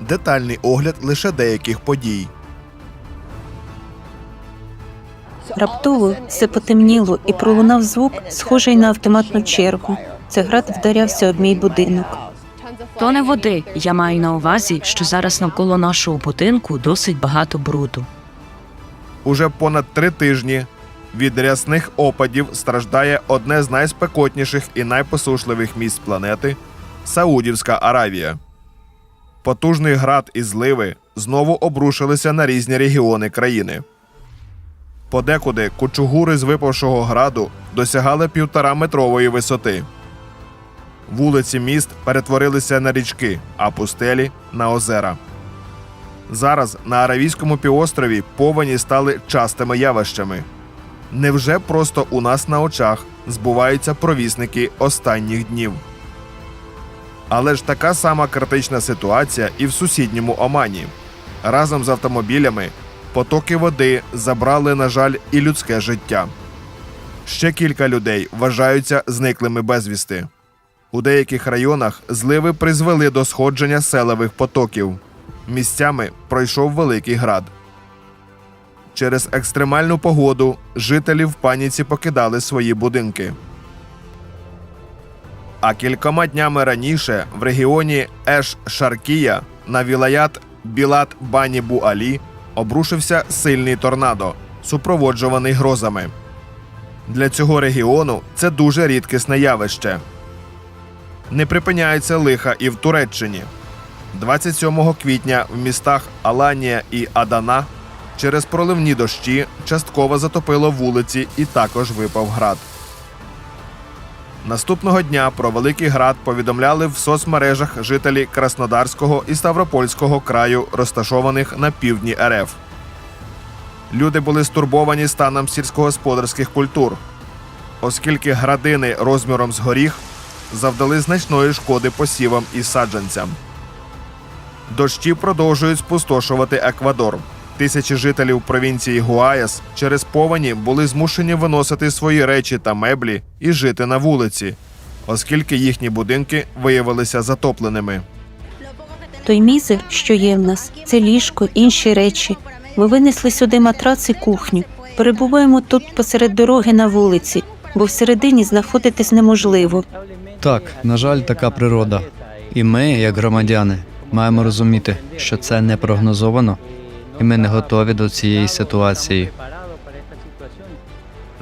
детальний огляд лише деяких подій. Раптово все потемніло і пролунав звук, схожий на автоматну чергу. Це град вдарявся об мій будинок. То не води. Я маю на увазі, що зараз навколо нашого будинку досить багато бруду. Уже понад три тижні від рясних опадів страждає одне з найспекотніших і найпосушливих місць планети Саудівська Аравія. Потужний град і зливи знову обрушилися на різні регіони країни. Подекуди кучугури з випавшого граду досягали півтораметрової висоти. Вулиці міст перетворилися на річки, а пустелі на озера. Зараз на Аравійському півострові повені стали частими явищами. Невже просто у нас на очах збуваються провісники останніх днів? Але ж така сама критична ситуація і в сусідньому Омані. Разом з автомобілями потоки води забрали, на жаль, і людське життя. Ще кілька людей вважаються зниклими безвісти. У деяких районах зливи призвели до сходження селевих потоків. Місцями пройшов великий град. Через екстремальну погоду жителі в паніці покидали свої будинки. А кількома днями раніше в регіоні Еш-Шаркія на вілаят Білат Бані Бу-Алі обрушився сильний торнадо, супроводжуваний грозами. Для цього регіону це дуже рідкісне явище. Не припиняється лиха і в Туреччині. 27 квітня в містах Аланія і Адана через проливні дощі частково затопило вулиці і також випав град. Наступного дня про великий град повідомляли в соцмережах жителі Краснодарського і Ставропольського краю, розташованих на півдні РФ. Люди були стурбовані станом сільськогосподарських культур, оскільки градини розміром з горіх завдали значної шкоди посівам і саджанцям. Дощі продовжують спустошувати Еквадор. Тисячі жителів провінції Гуаяс через повені були змушені виносити свої речі та меблі і жити на вулиці, оскільки їхні будинки виявилися затопленими. Той мізер, що є в нас, це ліжко, інші речі. Ми винесли сюди матрац і кухню. Перебуваємо тут посеред дороги на вулиці, бо всередині знаходитись неможливо. Так, на жаль, така природа. І ми, як громадяни, маємо розуміти, що це не прогнозовано, і ми не готові до цієї ситуації.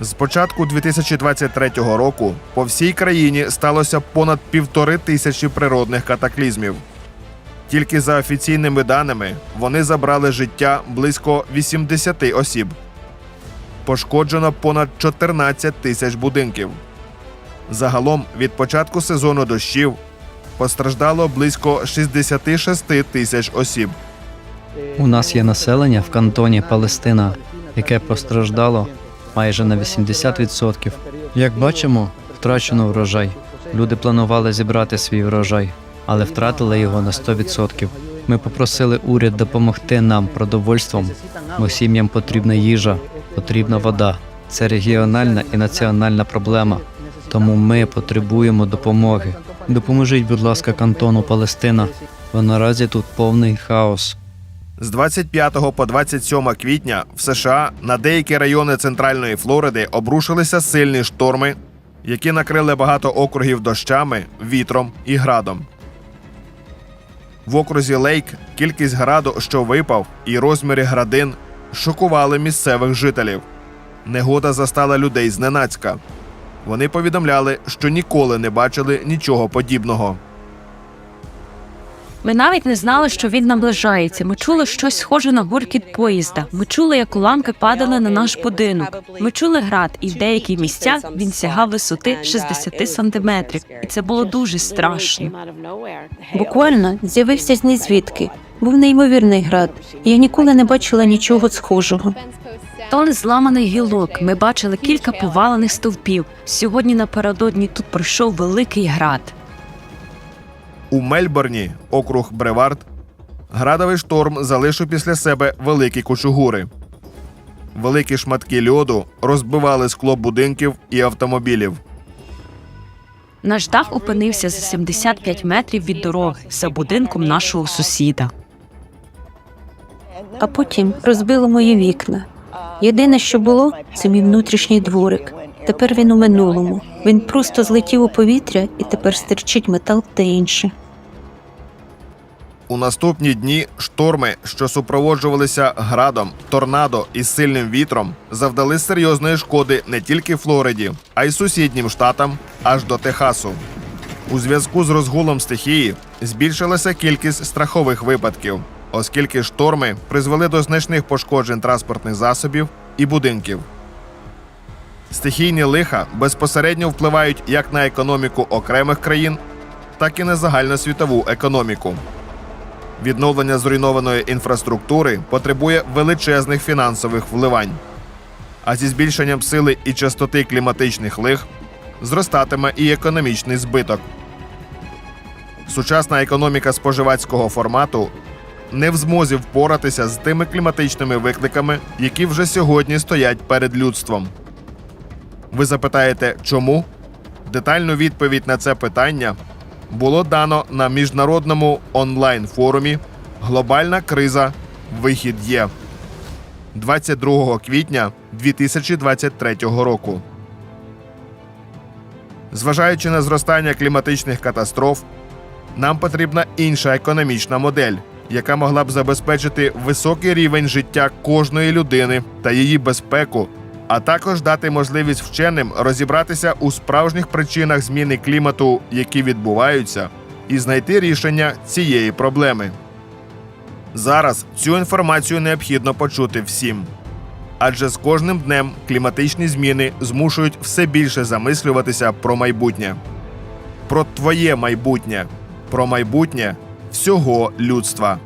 З початку 2023 року по всій країні сталося понад півтори тисячі природних катаклізмів. Тільки за офіційними даними вони забрали життя близько 80 осіб. Пошкоджено понад 14 тисяч будинків. Загалом від початку сезону дощів постраждало близько 66 тисяч осіб. У нас є населення в кантоні Палестина, яке постраждало майже на 80%. Як бачимо, втрачено врожай. Люди планували зібрати свій врожай, але втратили його на 100%. Ми попросили уряд допомогти нам продовольством, бо сім'ям потрібна їжа, потрібна вода. Це регіональна і національна проблема. Тому ми потребуємо допомоги. Допоможіть, будь ласка, кантону Палестина, бо наразі тут повний хаос. З 25 по 27 квітня в США на деякі райони центральної Флориди обрушилися сильні шторми, які накрили багато округів дощами, вітром і градом. В окрузі Лейк кількість граду, що випав, і розміри градин шокували місцевих жителів. Негода застала людей зненацька. Вони повідомляли, що ніколи не бачили нічого подібного. Ми навіть не знали, що він наближається. Ми чули щось схоже на гуркіт поїзда. Ми чули, як уламки падали на наш будинок. Ми чули град, і в деяких місцях він сягав висоти 60 сантиметрів. І це було дуже страшно. Буквально з'явився з незвідки. Був неймовірний град. Я ніколи не бачила нічого схожого. Тон зламаних гілок. Ми бачили кілька повалених стовпів. Сьогодні напередодні тут пройшов великий град. У Мельбурні, округ Бревард, градовий шторм залишив після себе великі кучугури. Великі шматки льоду розбивали скло будинків і автомобілів. Наш дах опинився за 75 метрів від дороги за будинком нашого сусіда. а потім розбило мої вікна. Єдине, що було, це мій внутрішній дворик. Тепер він у минулому. Він просто злетів у повітря і тепер стерчить метал та інше. У наступні дні шторми, що супроводжувалися градом, торнадо і сильним вітром, завдали серйозної шкоди не тільки Флориді, а й сусіднім штатам аж до Техасу. У зв'язку з розгулом стихії збільшилася кількість страхових випадків, оскільки шторми призвели до значних пошкоджень транспортних засобів і будинків. Стихійні лиха безпосередньо впливають як на економіку окремих країн, так і на загальносвітову економіку. Відновлення зруйнованої інфраструктури потребує величезних фінансових вливань. А зі збільшенням сили і частоти кліматичних лих зростатиме і економічний збиток. Сучасна економіка споживацького формату не в змозі впоратися з тими кліматичними викликами, які вже сьогодні стоять перед людством. Ви запитаєте, чому? Детальну відповідь на це питання було дано на міжнародному онлайн-форумі Глобальна криза. Вихід є 22 квітня 2023 року. Зважаючи на зростання кліматичних катастроф, нам потрібна інша економічна модель, яка могла б забезпечити високий рівень життя кожної людини та її безпеку, а також дати можливість вченим розібратися у справжніх причинах зміни клімату, які відбуваються, і знайти рішення цієї проблеми. Зараз цю інформацію необхідно почути всім. Адже з кожним днем кліматичні зміни змушують все більше замислюватися про майбутнє, про твоє майбутнє, про майбутнє всього людства.